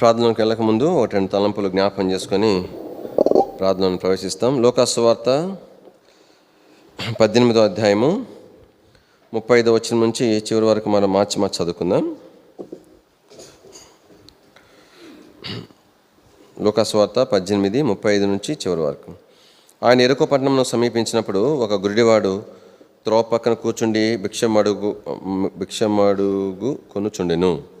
ప్రార్థనలోకి వెళ్ళక ముందు రెండు తలంపులు జ్ఞాపం చేసుకొని ప్రార్థనను ప్రవేశిస్తాం. లోకాసువార్త పద్దెనిమిదో అధ్యాయము ముప్పై ఐదో వచ్చిన నుంచి చివరి వరకు మనం మార్చి మార్చి చదువుకుందాం. లోకాసువార్త పద్దెనిమిది ముప్పై ఐదు నుంచి చివరి వరకు. ఆయన ఎరుకో పట్టణంలో సమీపించినప్పుడు ఒక గురుడివాడు త్రోవ పక్కన కూర్చుండి భిక్షమడుగు భిక్షమడుగు కొనుచుండెను.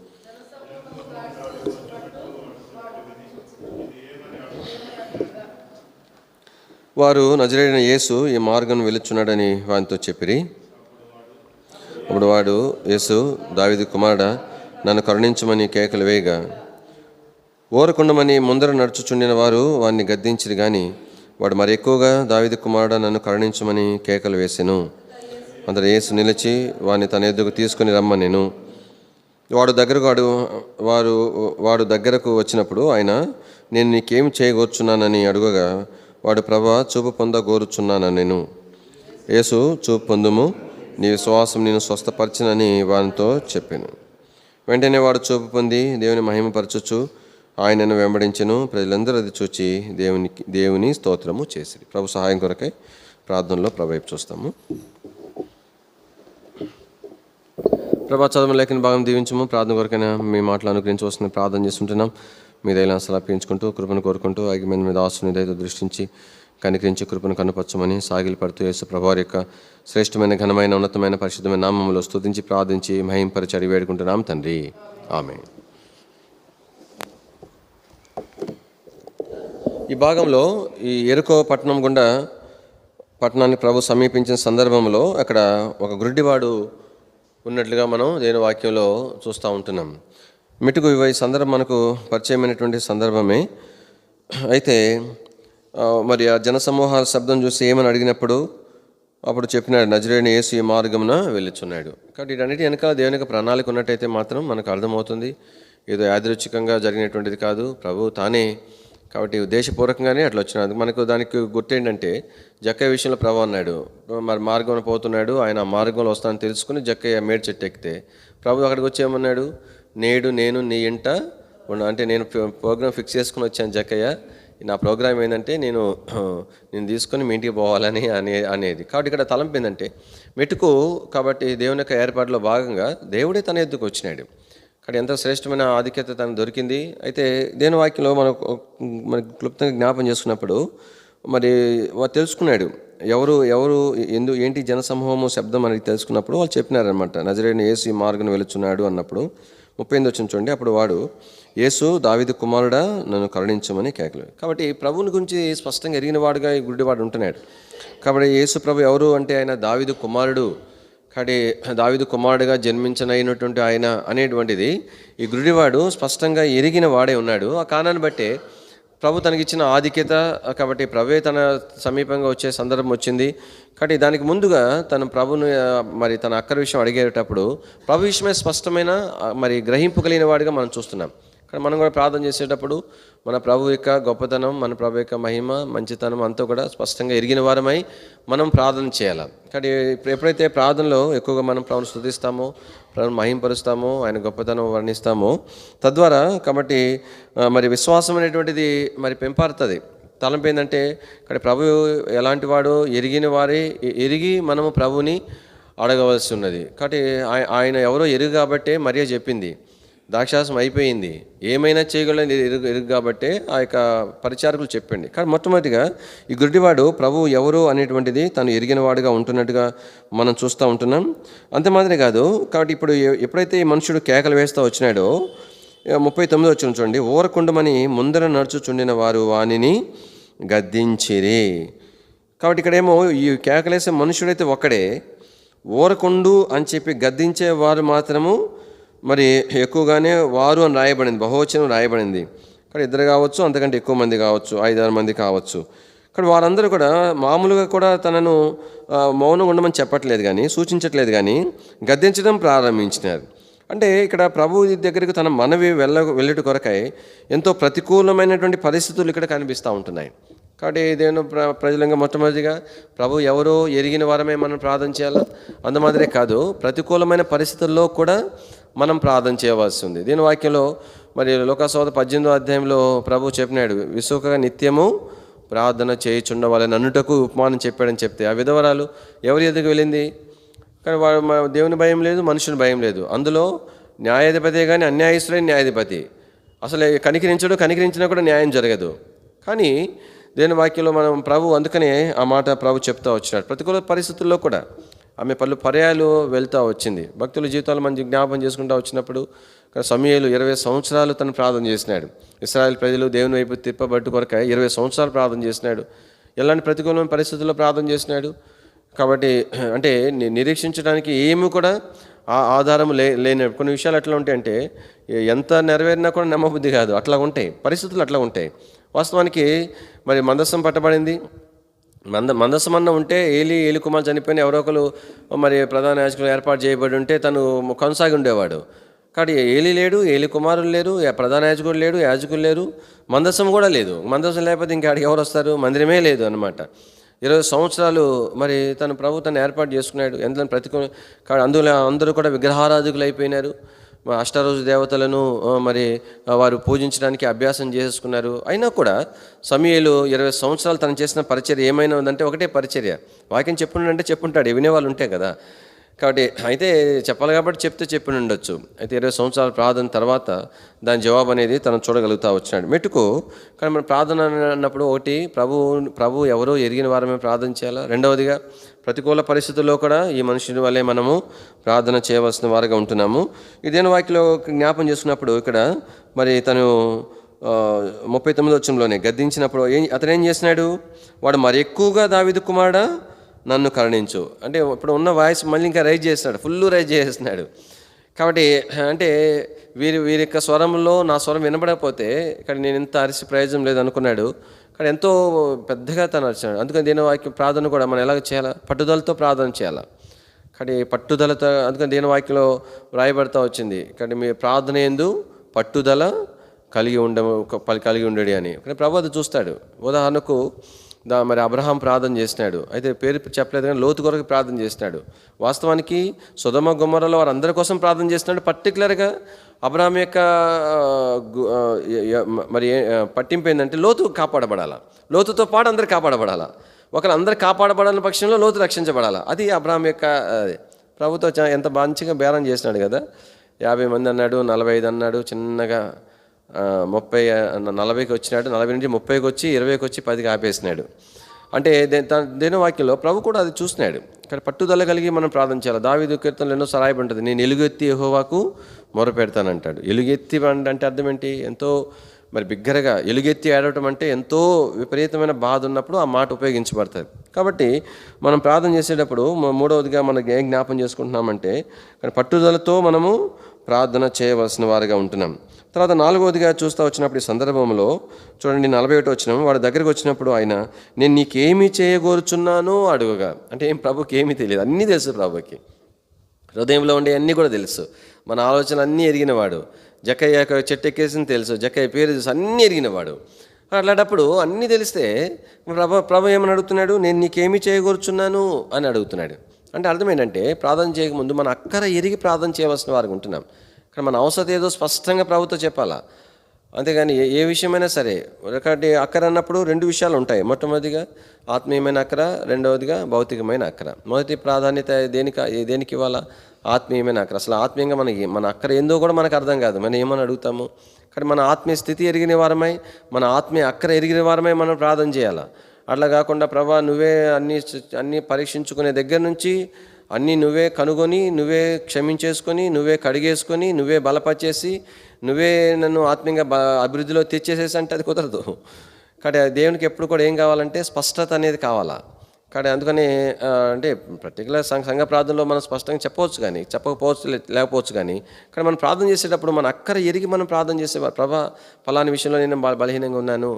వారు నజరైన యేసు ఈ మార్గం వెలుచున్నాడని వానితో చెప్పిరి. అప్పుడు వాడు యేసు దావిది కుమారుడ నన్ను కరుణించమని కేకలు వేయగా ఓరకుండమని ముందర నడుచుచుండిన వారు వాడిని గద్దించిరు కానీ వాడు మరి ఎక్కువగా దావిది కుమారుడ నన్ను కరుణించమని కేకలు వేసెను. అందరు యేసు నిలిచి వాడిని తన ఎద్దుకు తీసుకుని రమ్మనెను. వాడు దగ్గరకు వాడు వారు వాడు దగ్గరకు వచ్చినప్పుడు ఆయన నేను నీకేం చేయగోర్చున్నానని అడుగగా వాడు ప్రభా చూపు పొంద గోరుచున్నాను నేను. యేసు చూపు పొందుము నీ విశ్వాసం నేను స్వస్థపరచనని వానితో చెప్పాను. వెంటనే వాడు చూపు పొంది దేవుని మహిమపరచుచు ఆయనను వెంబడించను. ప్రజలందరూ అది చూచి దేవునికి దేవుని స్తోత్రము చేసిరి. ప్రభు సహాయం కొరకై ప్రార్థనలో ప్రభైపు చూస్తాము. ప్రభా చదువు లేఖన భాగం దీవించము. ప్రార్థన కొరకైనా మీ మాటలు అనుగ్రహించి ప్రార్థన చేస్తుంటున్నాం. మీ దైనా సలపించుకుంటూ కృపను కోరుకుంటూ ఐక్యమైన మీద ఆస్తుని దయతో దృష్టించి కనికరించి కృపను కనుపరచమని సాగిలి పడుతూ యేసు ప్రభావారి యొక్క శ్రేష్టమైన ఘనమైన ఉన్నతమైన పరిశుద్ధమైన నామములో స్తుతించి ప్రార్థించి మహింపరిచి అడిగి వేడుకుంటున్నాం తండ్రి. ఆమె ఈ భాగంలో ఈ ఎరుకో పట్టణం గుండా పట్టణాన్ని ప్రభు సమీపించిన సందర్భంలో అక్కడ ఒక గురుడివాడు ఉన్నట్లుగా మనం దేని వాక్యంలో చూస్తూ ఉంటున్నాం. మిటుకు ఈ సందర్భం మనకు పరిచయమైనటువంటి సందర్భమే. అయితే మరి ఆ జనసమూహాల శబ్దం చూసి ఏమని అడిగినప్పుడు అప్పుడు చెప్పినాడు నజరేని యేసు ఈ మార్గమున వెళ్ళుచున్నాడు. కాబట్టి వీటన్నిటి వెనకాల దేవుని ప్రణాళిక ఉన్నట్టయితే మాత్రం మనకు అర్థమవుతుంది. ఏదో యాదృచ్ఛికంగా జరిగినటువంటిది కాదు. ప్రభు తానే. కాబట్టి ఉద్దేశపూర్వకంగానే అట్లా వచ్చినాడు మనకు దానికి గుర్తు ఏంటంటే జక్కయ్య విషయంలో ప్రభు అన్నాడు మరి మార్గంలో పోతున్నాడు ఆయన ఆ మార్గంలో వస్తానని తెలుసుకుని జక్కయ్య మేడ్ చెట్టు ఎక్కితే ప్రభు అక్కడికి వచ్చి ఏమన్నాడు నేడు నేను నీ ఇంట అంటే నేను ప్రోగ్రామ్ ఫిక్స్ చేసుకుని వచ్చాను జక్కయ్య. నా ప్రోగ్రామ్ ఏంటంటే నేను నేను తీసుకొని మీ ఇంటికి పోవాలని అనే అనేది. కాబట్టి ఇక్కడ తలంపు ఏంటంటే మెటుకు కాబట్టి దేవుని యొక్క ఏర్పాటులో భాగంగా దేవుడే తన ఎద్దుకు వచ్చినాడు. ఇక్కడ ఎంత శ్రేష్టమైన ఆధిక్యత తనకు దొరికింది. అయితే దేని వాక్యంలో మనం మన క్లుప్తంగా జ్ఞాపం చేసుకున్నప్పుడు మరి తెలుసుకున్నాడు. ఎవరు ఎవరు ఎందు ఏంటి జనసమూహము శబ్దం అనేది తెలుసుకున్నప్పుడు వాళ్ళు చెప్పినారనమాట నజరైన ఏసీ మార్గం వెళుచున్నాడు అన్నప్పుడు. ముప్పై ఎనిమిది వచ్చిన చూడండి అప్పుడు వాడు యేసు దావిది కుమారుడా నన్ను కరుణించమని కేకలు. కాబట్టి ప్రభువుని గురించి స్పష్టంగా ఎరిగిన వాడుగా ఈ గుడ్డివాడు ఉంటున్నాడు. కాబట్టి యేసు ప్రభు ఎవరు అంటే ఆయన దావిదు కుమారుడు. కాబట్టి దావిదు కుమారుడుగా జన్మించనైనటువంటి ఆయన అనేటువంటిది ఈ గుడివాడు స్పష్టంగా ఎరిగిన వాడే ఉన్నాడు. ఆ కారణాన్ని బట్టే ప్రభు తనకిచ్చిన ఆధిక్యత కాబట్టి ప్రభే తన సమీపంగా వచ్చే సందర్భం వచ్చింది. కాబట్టి దానికి ముందుగా తన ప్రభును మరి తన అక్కర విషయం అడిగేటప్పుడు ప్రభు విషయమే స్పష్టమైన మరి గ్రహింపు కలిగిన వాడిగా మనం చూస్తున్నాం. కానీ మనం కూడా ప్రార్థన చేసేటప్పుడు మన ప్రభు యొక్క గొప్పతనం మన ప్రభు యొక్క మహిమ మంచితనం అంతా కూడా స్పష్టంగా ఎరిగిన వారమై మనం ప్రార్థన చేయాలి. కానీ ఎప్పుడైతే ప్రార్థనలో ఎక్కువగా మనం ప్రభుని స్థుతిస్తామో ప్రభుని మహింపరుస్తామో ఆయన గొప్పతనం వర్ణిస్తామో తద్వారా కాబట్టి మరి విశ్వాసం అనేటువంటిది మరి పెంపారుతుంది. తలంపు ఏంటంటే ఇక్కడ ప్రభు ఎలాంటి వాడు ఎరిగిన వారే ఎరిగి మనము ప్రభుని అడగవలసి ఉన్నది. కాబట్టి ఆయన ఎవరో ఎరుగు కాబట్టే మరియా చెప్పింది. ద్రాక్షాసం అయిపోయింది. ఏమైనా చేయగలని ఎరుగు ఎరుగు కాబట్టే ఆ యొక్క పరిచారకులు చెప్పండి. కానీ మొట్టమొదటిగా ఈ గుడ్డివాడు ప్రభు ఎవరు అనేటువంటిది తను ఎరిగినవాడుగా ఉంటున్నట్టుగా మనం చూస్తూ ఉంటున్నాం. అంత మాదిరి కాదు కాబట్టి ఇప్పుడు ఎప్పుడైతే ఈ మనుషుడు కేకలు వేస్తూ వచ్చినాడో ముప్పై తొమ్మిది వచ్చిన చూడండి ఊరకుండమని ముందర నడుచుచుండిన వారు వానిని గద్దించిరి. కాబట్టి ఇక్కడేమో ఈ కేకలేసే మనుషుడైతే ఒక్కడే ఊరకుండు అని చెప్పి గద్దించే వారు మాత్రము మరి ఎక్కువగానే వారు అని రాయబడింది బహువచనం రాయబడింది. ఇక్కడ ఇద్దరు కావచ్చు అంతకంటే ఎక్కువ మంది కావచ్చు ఐదారు మంది కావచ్చు. ఇక్కడ వారందరూ కూడా మామూలుగా కూడా తనను మౌనం మౌనంగా ఉండమని చెప్పట్లేదు కానీ సూచించట్లేదు కానీ గద్దించడం ప్రారంభించినారు. అంటే ఇక్కడ ప్రభు దగ్గరికి తన మనవి వెళ్ళ వెళ్ళట కొరకై ఎంతో ప్రతికూలమైనటువంటి పరిస్థితులు ఇక్కడ కనిపిస్తూ ఉంటున్నాయి. కాబట్టి దేవుని ప్ర ప్రజలంగా మొట్టమొదటిగా ప్రభు ఎవరో ఎరిగిన వారమే మనం ప్రార్థన చేయాలి? అందుమాదిరే కాదు ప్రతికూలమైన పరిస్థితుల్లో కూడా మనం ప్రార్థన చేయవలసి ఉంది. దీని వాక్యంలో మరి లోకాసోద పద్దెనిమిదో అధ్యాయంలో ప్రభు చెప్పినాడు విసుకగా నిత్యము ప్రార్థన చేయుచుండవాలని అన్నుటకు ఉపమానం చెప్పాడని చెప్తే ఆ విధవరాలు ఎవరి ఎదుగు వెళ్ళింది? కానీ వాడు మా దేవుని భయం లేదు మనుషుని భయం లేదు. అందులో న్యాయాధిపతి కానీ అన్యాయస్తులైన న్యాయాధిపతి. అసలు కనికరించడు కనికరించినా కూడా న్యాయం జరగదు. కానీ దేని వాక్యంలో మనం ప్రభు అందుకనే ఆ మాట ప్రభు చెప్తా వచ్చినాడు. ప్రతికూల పరిస్థితుల్లో కూడా ఆమె పలు పర్యాలు వెళ్తూ వచ్చింది. భక్తుల జీవితాలు మంచి జ్ఞాపం చేసుకుంటూ వచ్చినప్పుడు సమయాలు ఇరవై సంవత్సరాలు తను ప్రార్థన చేసినాడు. ఇస్రాయల్ ప్రజలు దేవుని వైపు తిప్పబట్టు కొరక ఇరవై సంవత్సరాలు ప్రార్థన చేసినాడు. ఎలాంటి ప్రతికూలమైన పరిస్థితుల్లో ప్రార్థన చేసినాడు? కాబట్టి అంటే నిరీక్షించడానికి ఏమి కూడా ఆ ఆధారం లే లేని కొన్ని విషయాలు ఎట్లా ఉంటాయంటే ఎంత నెరవేరినా కూడా నమ్మబుద్ధి కాదు. అట్లా ఉంటాయి. పరిస్థితులు అట్లా ఉంటాయి. వాస్తవానికి మరి మందస్సం పట్టబడింది. మంద మందసమన్న ఉంటే ఏలి ఏలి కుమార్ చనిపోయిన ఎవరో ఒకరు మరి ప్రధాన యాజకులు ఏర్పాటు చేయబడి ఉంటే తను కొనసాగి ఉండేవాడు. కాబట్టి ఏలి లేడు ఏలి కుమారులు లేరు ప్రధాన యాజకుడు లేడు యాజకులు లేరు మందసం కూడా లేదు. మందసం లేకపోతే ఇంకా ఆడికి ఎవరు వస్తారు? మందిరమే లేదు అనమాట ఇరవై సంవత్సరాలు మరి తన ప్రభుత్వాన్ని ఏర్పాటు చేసుకున్నాడు. ఎంత ప్రతి అందులో అందరూ కూడా విగ్రహారాధకులు అయిపోయినారు. అష్టారోజు దేవతలను మరి వారు పూజించడానికి అభ్యాసం చేసుకున్నారు అయినా కూడా సమయలు ఇరవై సంవత్సరాలు తను చేసిన పరిచర్య ఏమైనా ఉందంటే ఒకటే పరిచర్య. వాక్యం చెప్పుండంటే చెప్పుంటాడు వినేవాళ్ళు ఉంటే కదా. కాబట్టి అయితే చెప్పాలి కాబట్టి చెప్తే చెప్పి ఉండొచ్చు అయితే ఇరవై సంవత్సరాల ప్రార్థన తర్వాత దాని జవాబు అనేది తను చూడగలుగుతా వచ్చినాడు. మెట్టుకు కానీ మనం ప్రార్థన అన్నప్పుడు ఒకటి ప్రభు ప్రభు ఎవరో ఎరిగిన వారమే ప్రార్థన చేయాలా? రెండవదిగా ప్రతికూల పరిస్థితుల్లో కూడా ఈ మనుషుని వల్లే మనము ప్రార్థన చేయవలసిన వారుగా ఉంటున్నాము. ఇదేన వాక్యలో జ్ఞాపం చేసుకున్నప్పుడు ఇక్కడ మరి తను ముప్పై తొమ్మిది వచ్చంలోనే గద్దించినప్పుడు ఏం అతను ఏం చేసినాడు? వాడు మరి ఎక్కువగా దావిదు కుమారుడా నన్ను కరుణించు. అంటే ఇప్పుడు ఉన్న వాయిస్ మళ్ళీ ఇంకా రైజ్ చేస్తున్నాడు ఫుల్ రైజ్ చేస్తున్నాడు. కాబట్టి అంటే వీరి వీరి యొక్క స్వరంలో నా స్వరం వినబడకపోతే ఇక్కడ నేను ఇంత అరిసి ప్రయోజనం లేదనుకున్నాడు. అనుకున్నాడు కానీ ఎంతో పెద్దగా తను అరిచాడు. అందుకని దీనవాక్యం ప్రార్థన కూడా మనం ఎలాగ చేయాలా? పట్టుదలతో ప్రార్థన చేయాలా? కానీ పట్టుదలతో అందుకని దీనవాక్యంలో వ్రాయబడతా వచ్చింది. కానీ మీ ప్రార్థన ఎందు పట్టుదల కలిగి ఉండ కలిగి ఉండడి అని. కానీ ప్రభు అది చూస్తాడు. ఉదాహరణకు దా మరి అబ్రహాం ప్రార్థన చేసినాడు. అయితే పేరు చెప్పలేదు కానీ లోతు కొరకు ప్రార్థన చేసినాడు. వాస్తవానికి సుధమ గుమ్మరలో వారందరి కోసం ప్రార్థన చేస్తున్నాడు పర్టికులర్గా అబ్రహాం యొక్క మరి పట్టింపు ఏంటంటే లోతు కాపాడబడాలా. లోతుతో పాటు అందరు కాపాడబడాలా. ఒకరు అందరు కాపాడబడాలని పక్షంలో లోతు రక్షించబడాలా. అది అబ్రాహం యొక్క ప్రభుత్వం చా- ఎంత మంచిగా బేరం చేసినాడు కదా. యాభై మంది అన్నాడు నలభై ఐదు అన్నాడు చిన్నగా ముప్పై నలభైకి వచ్చినాడు నలభై నుంచి ముప్పైకి వచ్చి ఇరవైకి వచ్చి పదికి ఆపేసినాడు. అంటే దే- దేని వాక్యంలో ప్రభు కూడా అది చూసినాడు కానీ పట్టుదల కలిగి మనం ప్రార్థన చేయాలి? దావీదు కీర్తనలు ఎన్నో సరాయి ఉంటుంది నేను ఎలుగెత్తి యెహోవాకు మొరపెడతానంటాడు. ఎలుగెత్తి అంటే అర్థం ఏంటి? ఎంతో మరి బిగ్గరగా ఎలుగెత్తి ఏడవటం అంటే ఎంతో విపరీతమైన బాధ ఉన్నప్పుడు ఆ మాట ఉపయోగించబడుతుంది కాబట్టి మనం ప్రార్థన చేసేటప్పుడు మూడవదిగా మనకి ఏం జ్ఞాపం చేసుకుంటున్నామంటే కానీ పట్టుదలతో మనము ప్రార్థన చేయవలసిన వారిగా ఉంటున్నాం. తర్వాత నాలుగవదిగా చూస్తూ వచ్చినప్పుడు ఈ సందర్భంలో చూడండి నలభై ఒకటి వచ్చినాము వాడి దగ్గరికి వచ్చినప్పుడు ఆయన నేను నీకేమి చేయగోరుచున్నానో అడుగుగా. అంటే ఏం ప్రభుకి ఏమీ తెలియదు అన్నీ తెలుసు ప్రభుకి. హృదయంలో ఉండే అన్నీ కూడా తెలుసు. మన ఆలోచనలు అన్నీ ఎరిగినవాడు. జక్కయ్య యొక్క చెట్టు ఎక్కేసింది తెలుసు జక్కయ్య పేరు తెలుసు అన్నీ ఎరిగినవాడు. అట్లాంటప్పుడు అన్నీ తెలిస్తే ప్రభ ప్రభు ఏమని అడుగుతున్నాడు? నేను నీకేమి చేయగోరుచున్నాను? అని అడుగుతున్నాడు. అంటే అర్థం ఏంటంటే ప్రార్థన చేయకముందు మన అక్కర ఎరిగి ప్రార్థన చేయవలసిన వారికి ఉంటున్నాం. కానీ మన అవసరం ఏదో స్పష్టంగా ప్రభుత్వం చెప్పాలా? అంతేగాని ఏ ఏ విషయమైనా సరే ఒకటి అక్కర అన్నప్పుడు రెండు విషయాలు ఉంటాయి. మొట్టమొదటిగా ఆత్మీయమైన అక్కర రెండవదిగా భౌతికమైన అక్కర. మొదటి ప్రాధాన్యత దేనికి దేనికి ఇవ్వాలా? ఆత్మీయమైన అక్కర. అసలు ఆత్మీయంగా మనకి మన అక్కర ఏందో కూడా మనకు అర్థం కాదు. మనం ఏమని అడుగుతాము? కానీ మన ఆత్మీయ స్థితి ఎరిగిన వారమై మన ఆత్మీయ అక్కర ఎరిగిన వారమై మనం ప్రార్థన చేయాలా? అట్లా కాకుండా ప్రభా నువ్వే అన్ని అన్ని పరీక్షించుకునే దగ్గర నుంచి అన్నీ నువ్వే కనుగొని నువ్వే క్షమించేసుకొని నువ్వే కడిగేసుకొని నువ్వే బలపరిచేసి నువ్వే నన్ను ఆత్మీయంగా బ అభివృద్ధిలో తెచ్చేసేసి అంటే అది కుదరదు. కాబట్టి దేవునికి ఎప్పుడు కూడా ఏం కావాలంటే స్పష్టత అనేది కావాలా. కానీ అందుకని అంటే పర్టికులర్ సంఘ సంఘ ప్రార్థనలో మనం స్పష్టంగా చెప్పవచ్చు కానీ చెప్పకపోవచ్చు లేకపోవచ్చు కానీ కానీ మనం ప్రార్థన చేసేటప్పుడు మన అక్కర ఎరిగి మనం ప్రార్థన చేసేవారు. ప్రభా ఫలాని విషయంలో నేను బలహీనంగా ఉన్నాను.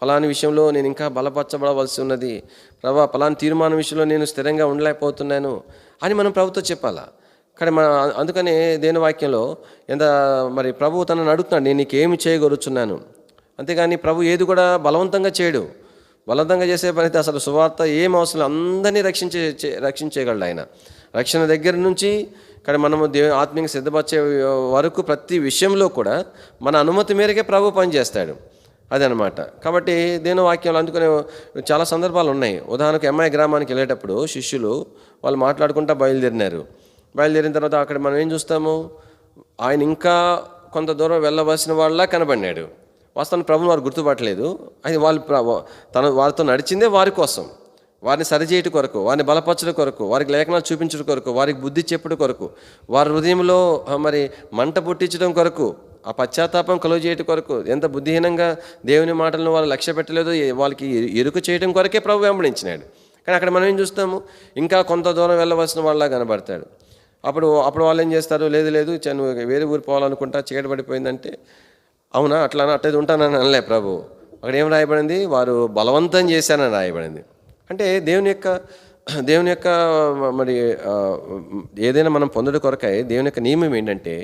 ఫలాని విషయంలో నేను ఇంకా బలపరచబడవలసి ఉన్నది. ప్రభా ఫలాని తీర్మానం విషయంలో నేను స్థిరంగా ఉండలేకపోతున్నాను అని మనం ప్రభుత్వం చెప్పాలా? కానీ మన అందుకనే దేని వాక్యంలో ఎంత మరి ప్రభు తనను అడుగుతున్నాడు నేను నీకేమి చేయగలుగుతున్నాను అంతేగాని ప్రభు ఏది కూడా బలవంతంగా చేయడు. బలవంతంగా చేసే పని అయితే అసలు సువార్త ఏం అవసరం అందరినీ రక్షించే చే- రక్షించేయగలడు ఆయన. రక్షణ దగ్గర నుంచి కానీ మనము దేవు ఆత్మీయంగా సిద్ధపరిచే వరకు ప్రతి విషయంలో కూడా మన అనుమతి మేరకే ప్రభు పనిచేస్తాడు. అదనమాట. కాబట్టి దేని వాక్యాలు అందుకునే చాలా సందర్భాలు ఉన్నాయి. ఉదాహరణకు ఎంఐ గ్రామానికి వెళ్ళేటప్పుడు శిష్యులు వాళ్ళు మాట్లాడుకుంటా బయలుదేరినారు. బయలుదేరిన తర్వాత అక్కడ మనం ఏం చూస్తాము? ఆయన ఇంకా కొంత దూరం వెళ్ళవలసిన వాళ్ళ కనబడినాడు. వాస్తవానికి ప్రభుని వారు గుర్తుపట్టలేదు. అది వాళ్ళు ప్ర- తన వారితో నడిచిందే వారి కోసం. వారిని సరిచేయటం కొరకు వారిని బలపరచడం కొరకు వారికి లేఖనాలు చూపించడం కొరకు వారికి బుద్ధి చెప్పడం కొరకు వారి హృదయంలో మరి మంట పుట్టించడం కొరకు ఆ పశ్చాత్తాపం కలుగు చేయటం కొరకు ఎంత బుద్ధిహీనంగా దేవుని మాటలను వాళ్ళు లక్ష్య పెట్టలేదో వాళ్ళకి ఎరుకు చేయడం కొరకే ప్రభు వెంబడించినాడు. కానీ అక్కడ మనం ఏం చూస్తాము? ఇంకా కొంత దూరం వెళ్ళవలసిన వాళ్ళ కనబడతాడు. అప్పుడు అప్పుడు వాళ్ళు ఏం చేస్తారు? లేదు లేదు చను వేరే ఊరు పోవాలనుకుంటా చీకటి పడిపోయిందంటే అవునా? అట్లా అట్టేది ఉంటానని అనలే ప్రభు. అక్కడ ఏం రాయబడింది? వారు బలవంతం చేశానని రాయబడింది. అంటే దేవుని యొక్క దేవుని యొక్క మరి ఏదైనా మనం పొందడం కొరకై దేవుని యొక్క నియమం ఏంటంటే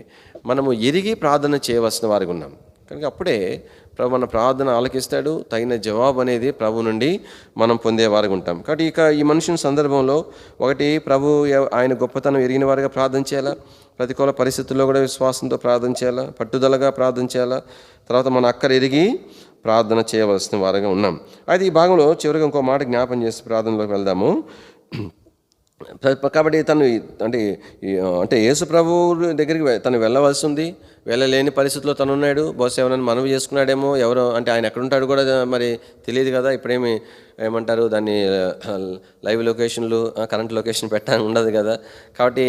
మనము ఎరిగి ప్రార్థన చేయవలసిన వారికి ఉన్నాం. కనుక అప్పుడే ప్రభు మన ప్రార్థన ఆలకిస్తాడు. తగిన జవాబు అనేది ప్రభు నుండి మనం పొందేవారుగా ఉంటాం. కాబట్టి ఇక ఈ మనుషుని సందర్భంలో ఒకటి ప్రభు ఆయన గొప్పతనం ఎరిగిన వారిగా ప్రార్థన చేయాలా? ప్రతికూల పరిస్థితుల్లో కూడా విశ్వాసంతో ప్రార్థన చేయాలా? పట్టుదలగా ప్రార్థన చేయాలా? తర్వాత మన అక్కర ఎరిగి ప్రార్థన చేయవలసిన వారుగా ఉన్నాం. అయితే ఈ భాగంలో చివరిగా ఇంకో మాట జ్ఞాపం చేసి ప్రార్థనలోకి వెళ్దాము. కాబట్టి తను అంటే అంటే యేసు ప్రభు దగ్గరికి తను వెళ్ళవలసి ఉంది. వెళ్ళలేని పరిస్థితిలో తను ఉన్నాడు. బహుశా ఎవరైనా మనవి చేసుకున్నాడేమో ఎవరో అంటే ఆయన ఎక్కడ ఉంటాడు కూడా మరి తెలియదు కదా. ఇప్పుడేమి ఏమంటారు దాన్ని లైవ్ లొకేషన్లు కరెంట్ లొకేషన్ పెట్టడానికి ఉండదు కదా. కాబట్టి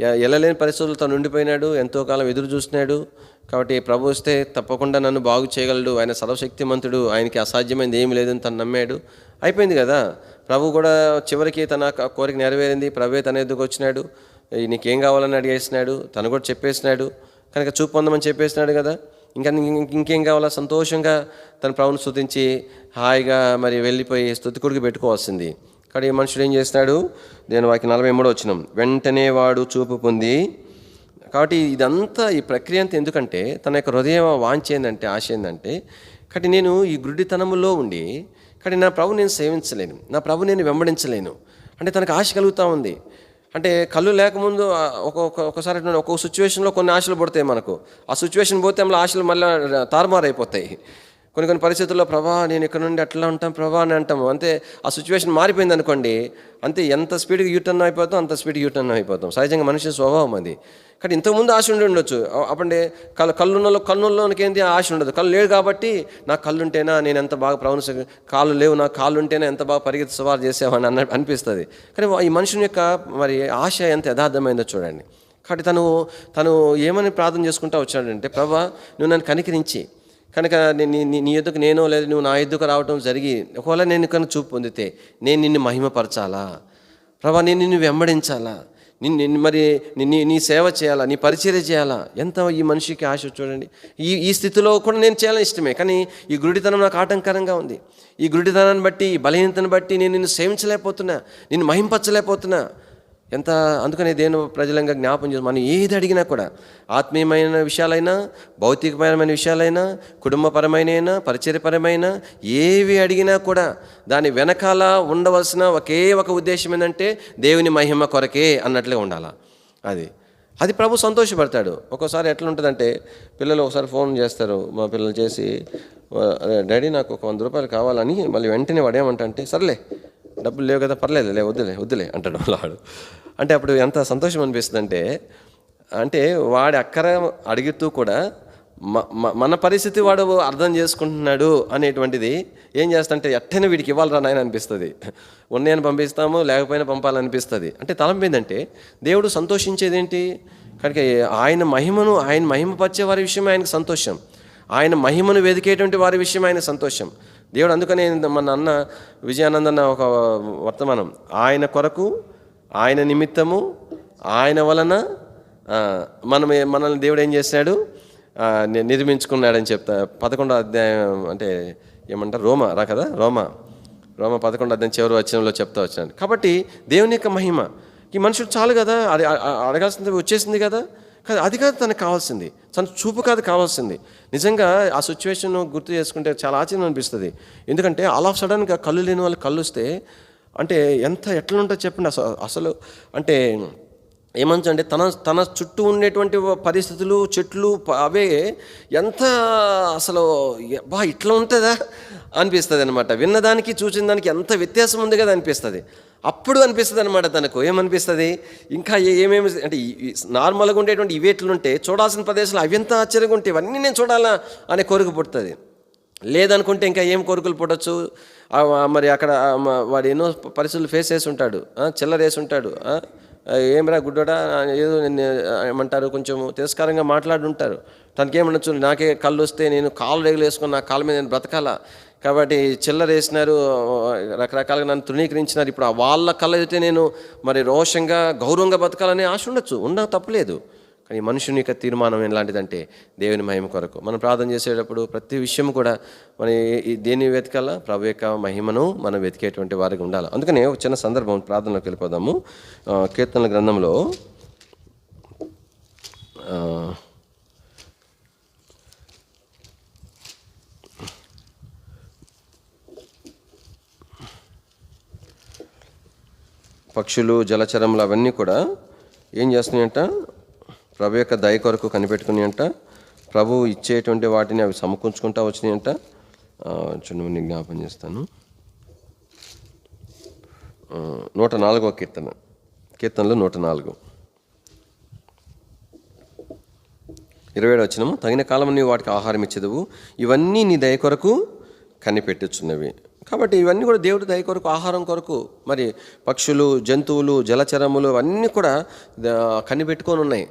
వెళ్ళలేని పరిస్థితుల్లో తను ఉండిపోయినాడు. ఎంతో కాలం ఎదురు చూస్తున్నాడు. కాబట్టి ప్రభు వస్తే తప్పకుండా నన్ను బాగు చేయగలడు. ఆయన సర్వశక్తిమంతుడు. ఆయనకి అసాధ్యమైనది ఏమి లేదని తను నమ్మాడు. అయిపోయింది కదా. ప్రభు కూడా చివరికి తన కోరిక నెరవేరింది. ప్రభే తన ఎద్దుకు వచ్చినాడు. నీకేం కావాలని అడిగేసినాడు తను కూడా చెప్పేసినాడు. కనుక చూపు పొందమని చెప్పేసినాడు కదా. ఇంకా ఇంకేం కావాలా? సంతోషంగా తన ప్రభుని స్థుతించి హాయిగా మరి వెళ్ళిపోయి స్తుతికుడికి పెట్టుకోవాల్సింది. కానీ ఈ మనుషుడు ఏం చేస్తున్నాడు? నేను వాకి నలభై మూడో వచ్చినాం వెంటనే వాడు చూపు పొంది. కాబట్టి ఇదంతా ఈ ప్రక్రియ అంతా ఎందుకంటే తన యొక్క హృదయం వాంఛ ఏందంటే ఆశ ఏంటంటే కాబట్టి నేను ఈ గుడ్డితనములో ఉండి కానీ నా ప్రభు నేను సేవించలేను. నా ప్రభు నేను వెంబడించలేను. అంటే తనకు ఆశ కలుగుతూ ఉంది. అంటే కళ్ళు లేకముందు ఒక్కొక్క ఒకసారి ఒక్కొక్క సిచ్యువేషన్లో కొన్ని ఆశలు పడతాయి మనకు. ఆ సిచ్యువేషన్ పోతే మళ్ళీ ఆశలు మళ్ళీ తారుమారైపోతాయి. కొన్ని కొన్ని పరిస్థితుల్లో ప్రభా నేను ఇక్కడ నుండి అట్లా ఉంటాం ప్రభా అని అంటాము. అంతే ఆ సిచ్యువేషన్ మారిపోయింది అనుకోండి అంతే ఎంత స్పీడ్గా యూటర్న్ అయిపోతాం అంత స్పీడ్గా యూటర్న్ అయిపోతాం. సహజంగా మనిషి స్వభావం అది. కానీ ఇంతకుముందు ఆశ ఉండి ఉండొచ్చు. అప్పుడే కళ్ళు కళ్ళున్నలో కన్నుల్లోనికి ఏంటి ఆశ ఉండదు. కళ్ళు లేడు కాబట్టి నా కళ్ళుంటేనా నేను ఎంత బాగా ప్రవణ కాళ్ళు లేవు నా కాళ్ళు ఉంటేనే ఎంత బాగా పరిగెత్తి సవారు చేసావని అన్న అనిపిస్తుంది. కానీ ఈ మనుషుని యొక్క మరి ఆశ ఎంత యథార్థమైందో చూడండి. కాబట్టి తను తను ఏమని ప్రార్థన చేసుకుంటా వచ్చాడంటే ప్రభా నువ్వు నన్ను కనికరించి కనుక నీ- నీ ఎద్దుకు నేను లేదు నువ్వు నా ఎద్దుకు రావటం జరిగి ఒకవేళ నేను కనుక చూపు పొందితే నేను నిన్ను మహిమపరచాలా? ప్రభా నేను నిన్ను వెంబడించాలా? నిన్ను నిన్ను మరి నీ- నీ సేవ చేయాలా? నీ పరిచర్య చేయాలా? ఎంత ఈ మనిషికి ఆశ చూడండి. ఈ ఈ స్థితిలో కూడా నేను చేయాలని ఇష్టమే కానీ ఈ గురుడితనం నాకు ఆటంకరంగా ఉంది. ఈ గురుడితనాన్ని బట్టి ఈ బలహీనతను బట్టి నేను నిన్ను సేవించలేకపోతున్నా నిన్ను మహింపరచలేకపోతున్నా. ఎంత అందుకనే దేని ప్రజలంగా జ్ఞాపం చేసి మనం ఏది అడిగినా కూడా ఆత్మీయమైన విషయాలైనా భౌతికపరమైన విషయాలైనా కుటుంబపరమైన పరిచయపరమైన ఏవి అడిగినా కూడా దాని వెనకాల ఉండవలసిన ఒకే ఒక ఉద్దేశం ఏంటంటే దేవుని మహిమ కొరకే అన్నట్లే ఉండాలా? అది. అది ప్రభు సంతోషపడతాడు. ఒక్కోసారి ఎట్లా ఉంటుందంటే పిల్లలు ఒకసారి ఫోన్ చేస్తారు మా పిల్లలు చేసి డాడీ నాకు ఒక వంద రూపాయలు కావాలని మళ్ళీ వెంటనే వాడేమంటే సర్లే డబ్బులు లేవు కదా పర్లేదు లే వద్దులే వద్దులే అంటాడు వాడు. అంటే అప్పుడు ఎంత సంతోషం అనిపిస్తుంది అంటే అంటే వాడి అక్కర అడుగుతూ కూడా మ- మన పరిస్థితి వాడు అర్థం చేసుకుంటున్నాడు అనేటువంటిది ఏం చేస్తుంటే ఎట్టైనా వీడికి ఇవ్వాలరా నాయన అనిపిస్తుంది. ఉన్నాయని పంపిస్తాము లేకపోయినా పంపాలనిపిస్తుంది. అంటే తలంపు ఏంటంటే దేవుడు సంతోషించేది ఏంటి కనుక ఆయన మహిమను ఆయన మహిమపరిచే వారి విషయం ఆయనకు సంతోషం. ఆయన మహిమను వెదికేటువంటి వారి విషయం ఆయన సంతోషం. దేవుడు అందుకనే మన అన్న విజయానందన్న అన్న ఒక వర్తమానం. ఆయన కొరకు ఆయన నిమిత్తము ఆయన వలన మనం మనల్ని దేవుడు ఏం చేశాడు? నిర్మించుకున్నాడని చెప్తా. పదకొండో అధ్యాయం అంటే ఏమంటారు? రోమ రా కదా? రోమ. రోమ పదకొండో అధ్యాయం చివరి వచ్చినంలో చెప్తా వచ్చాను కాబట్టి దేవుని యొక్క మహిమ. ఈ మనుషుడు చాలు కదా? అది అడగాల్సింది వచ్చేసింది కదా? కాదు అది కాదు తనకు కావాల్సింది. తన చూపు కాదు కావాల్సింది. నిజంగా ఆ సిచ్యువేషన్ గుర్తు చేసుకుంటే చాలా ఆశ్చర్యం అనిపిస్తుంది. ఎందుకంటే ఆల్ ఆఫ్ సడన్గా కళ్ళు లేని వాళ్ళు కళ్ళు వస్తే అంటే ఎంత ఎట్లా ఉంటుందో చెప్పండి అసలు అసలు అంటే ఏమంచు అంటే తన తన చుట్టూ ఉండేటువంటి పరిస్థితులు చెట్లు అవే ఎంత అసలు బా ఇట్లా ఉంటుందా? అనిపిస్తుంది అనమాట విన్నదానికి చూసిన దానికి ఎంత వ్యత్యాసం ఉంది కదా అనిపిస్తుంది. అప్పుడు అనిపిస్తుంది అనమాట తనకు. ఏమనిపిస్తుంది? ఇంకా ఏ- ఏమేమి అంటే నార్మల్గా ఉండేటువంటి ఇవి ఎట్లుంటే చూడాల్సిన ప్రదేశాలు అవి ఎంత ఆశ్చర్యంగా ఉంటాయి ఇవన్నీ నేను చూడాలా అనే కోరిక పుడుతుంది. లేదనుకుంటే ఇంకా ఏం కోరికలు పుట్టచ్చు మరి అక్కడ వాడు ఎన్నో పరిస్థితులు ఫేస్ చేసి ఉంటాడు చిల్లరేసి ఉంటాడు ఏమిరా గుడ్డోడా? ఏదో ఏమంటారు? కొంచెం తిరస్కారంగా మాట్లాడుంటారు. తనకేమనొచ్చు? నాకే కళ్ళు వస్తే నేను కాలు రేగులు వేసుకొని నా కాళ్ళ మీద నేను బ్రతకాలా? కాబట్టి చిల్లరేసినారు రకరకాలుగా నన్ను తృణీకరించినారు. ఇప్పుడు ఆ వాళ్ళ కళ్ళ అయితే నేను మరి రోషంగా గౌరవంగా బతకాలనే ఆశ ఉండొచ్చు. ఉన్నా తప్పలేదు. కానీ మనుషుని యొక్క తీర్మానం ఎలాంటిదంటే దేవుని మహిమ కొరకు. మనం ప్రార్థన చేసేటప్పుడు ప్రతి విషయం కూడా మన దేని వెతకాల? ప్రభు యొక్క మహిమను మనం వెతికేటువంటి వారికి ఉండాలి? అందుకనే ఒక చిన్న సందర్భం ప్రార్థనలోకి వెళ్ళిపోదాము. కీర్తనల గ్రంథంలో పక్షులు జలచరములు అవన్నీ కూడా ఏం చేస్తున్నాయంట? ప్రభు యొక్క దయ కొరకు కనిపెట్టుకున్నాయంట. ప్రభు ఇచ్చేటువంటి వాటిని అవి సమకూర్చుకుంటా వచ్చినాయంట. చిన్న జ్ఞాపం చేస్తాను. నూట నాలుగవ కీర్తన. కీర్తనలో నూట నాలుగు. ఇరవై ఏడు వచ్చినము తగిన కాలం నీవు వాటికి ఆహారం ఇచ్చేదవు. ఇవన్నీ నీ దయ కొరకు కనిపెట్టుచున్నవి. కాబట్టి ఇవన్నీ కూడా దేవుడి దయ కొరకు ఆహారం కొరకు మరి పక్షులు జంతువులు జలచరములు అవన్నీ కూడా కనిపెట్టుకొని ఉన్నాయి.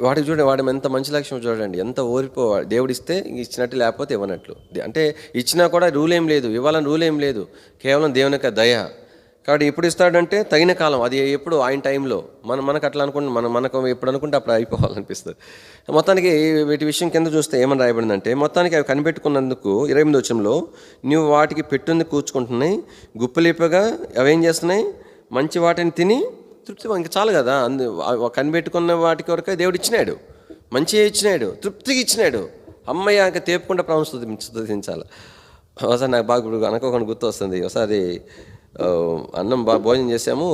వాటికి చూడండి వాడి ఎంత మంచి లక్ష్యం చూడండి. ఎంత ఓరిపో దేవుడు ఇస్తే ఇచ్చినట్టు లేకపోతే ఇవ్వనట్లు. అంటే ఇచ్చినా కూడా రూల్ ఏం లేదు ఇవ్వాలని రూల్ ఏం లేదు. కేవలం దేవుని యొక్క దయ. కాబట్టి ఎప్పుడు ఇస్తాడంటే తగిన కాలం. అది ఎప్పుడు? ఆయన టైంలో. మనం మనకు అట్లా అనుకుంటే మనం మనకు ఎప్పుడు అనుకుంటే అప్పుడు అయిపోవాలనిపిస్తుంది. మొత్తానికి వీటి విషయం కింద చూస్తే ఏమని రాయబడిందంటే మొత్తానికి అవి కనిపెట్టుకున్నందుకు ఇరవై ఎనిమిది వచ్చంలో నువ్వు వాటికి పెట్టుంది కూర్చుకుంటున్నాయి గుప్పలిప్పగా అవేం చేస్తున్నాయి? మంచి వాటిని తిని తృప్తి ఇంకా చాలు కదా. అందు కనిపెట్టుకున్న వాటికి వరకు దేవుడు ఇచ్చినాడు. మంచిగా ఇచ్చినాడు. తృప్తిగా ఇచ్చినాడు. అమ్మయ్య ఇంకా తేపకుండా ప్రభు స్థుతించాలి ఒకసారి నాకు బాగా ఇప్పుడు అనుకోకుండా గుర్తు వస్తుంది ఒకసారి అన్నం బాగా భోజనం చేసాము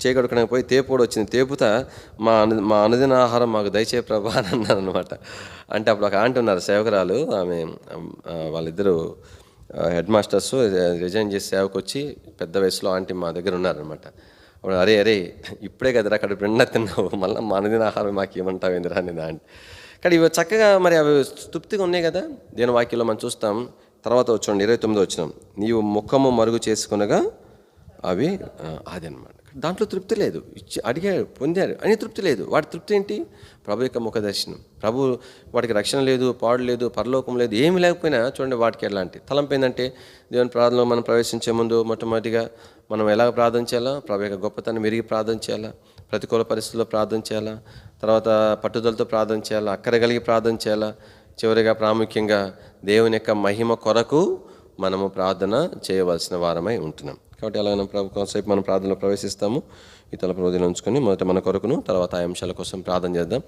చేయగడుకోవడానికి పోయి తేపు కూడా వచ్చింది. తేపుతా మా అను మా అనుదిన ఆహారం మాకు దయచే ప్రభా అని అన్నారు అనమాట అంటే అప్పుడు ఒక ఆంటీ ఉన్నారు సేవకురాలు. ఆమె వాళ్ళిద్దరూ హెడ్ మాస్టర్స్ రిజైన్ చేసి సేవకు వచ్చి పెద్ద వయసులో ఆంటీ మా దగ్గర ఉన్నారనమాట అప్పుడు అరే అరే ఇప్పుడే కదరా అక్కడ నిండా తిన్నావు. మళ్ళీ మా అనుదిన ఆహారం మాకు ఏమంటావు ఏందిరా అని ఆంటీ కానీ ఇవి చక్కగా మరి అవి తృప్తిగా ఉన్నాయి కదా. దేని వాక్యంలో మనం చూస్తాం. తర్వాత వచ్చాం ఇరవై తొమ్మిది వచ్చినాం. నీవు ముఖము మరుగు చేసుకునగా అవి అదనమాట. అది అనమాట దాంట్లో తృప్తి లేదు. ఇచ్చి అడిగాడు పొందారు అని తృప్తి లేదు. వాడి తృప్తి ఏంటి? ప్రభు యొక్క ముఖ దర్శనం ప్రభు వాడికి రక్షణ లేదు పాడు లేదు పరలోకం లేదు ఏమి లేకపోయినా చూడండి వాటికి ఎలాంటి. తలంపు ఏంటంటే దేవుని ప్రార్థనలో మనం ప్రవేశించే ముందు మొట్టమొదటిగా మనం ఎలా ప్రార్థన చేయాలా? ప్రభు యొక్క గొప్పతనం విరిగి ప్రార్థన చేయాలా? ప్రతికూల పరిస్థితుల్లో ప్రార్థన చేయాలా? తర్వాత పట్టుదలతో ప్రార్థన చేయాలా? అక్కర కలిగి ప్రార్థన చేయాలా? చివరిగా ప్రాముఖ్యంగా దేవుని యొక్క మహిమ కొరకు మనము ప్రార్థన చేయవలసిన వారమై ఉంటున్నాం. కాబట్టి అలాగే ప్రభు కొంతసేపు మనం ప్రార్థనలో ప్రవేశిస్తాము. ఈ తల ప్రవదిలో ఉంచుకొని మొదట మన కొరకును తర్వాత ఆ అంశాల కోసం ప్రార్థన చేద్దాం.